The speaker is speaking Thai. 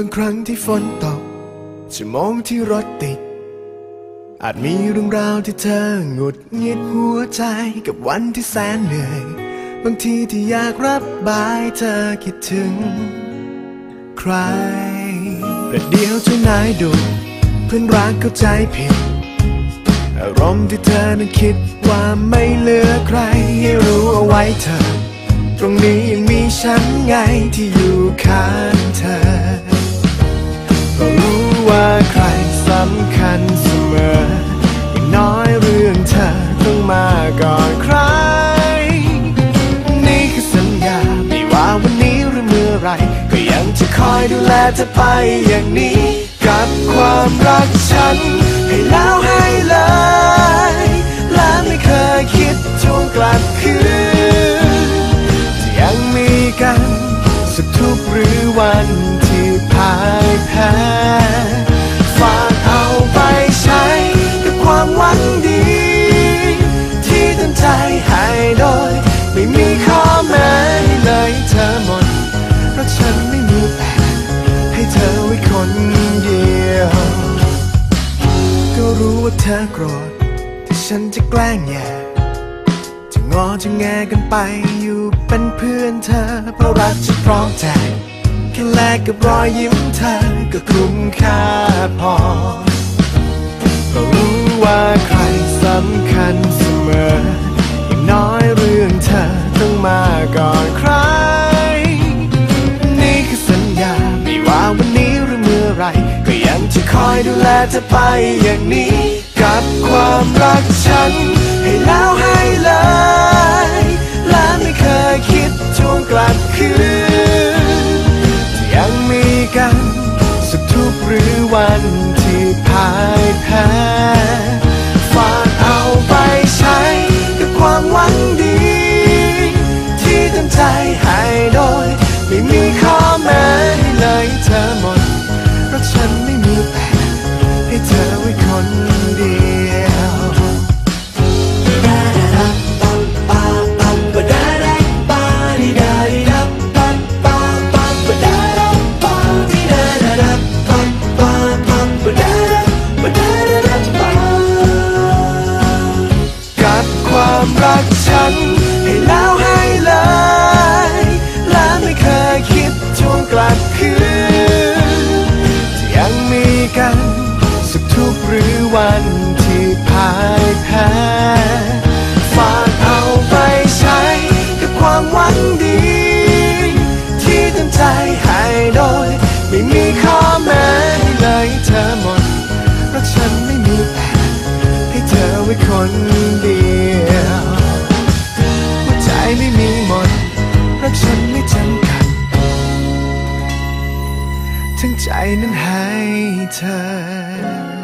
างครั้งที่ฝนตกชั่วโมงที่รถติด อาจมีเรื่องราวที่เธอหงุดหงิดหัวใจกับวันที่แสนเหนื่อย บางทีที่อยากรับบายเธอคิดถึง ใครประเดี๋ยวเจ้านายดุเพื่อนรักเข้าใจผิด อารมณ์ที่เธอนั้นคิดว่าไม่เหลือใครให้รู้เอาไว้เธอ ตรงนี้ยังมีฉันไงที่อยู่ข้าง คอยดูแลเธอไปอย่างนี้ กับความรักฉัน ให้แล้วให้เลย และไม่เคยคิดทวงกลับคืนจะยังมีกันสักทุกหรือวันที่พ่ายแพ้ฝากเอาไปใช้กับความหวังดี ที่ตั้งใจให้โดย ไม่มีข้อแม้เลยเธอหมด รู้ว่าเธอโกรธที่ฉันจะแกล้งแย่จะงอจะแงกันไปอยู่เป็นเพื่อนเธอ เพราะรักจะพร้อมใจแค่แลกกับรอยยิ้มเธอก็คุ้มค่า ไร ก็ยังจะคอยดูแลเธอไปอย่างนี้ กับความรักฉัน ให้แล้วให้เลย และไม่เคยคิดทวงกลับคืนยังมีกันสักทุกหรือวันที่พ่ายแพ้ น ให้แล้วให้เลย และไม่เคยคิดทวงกลับคืนที่ยังมีกันสักทุกหรือวันที่พ่ายแพ้ฝากเอาไปใช้กับความหวังดี ที่ตั้งใจให้โดย ไม่มีข้อ ไม่จำกัด ทั้งใจนั้นให้เธอ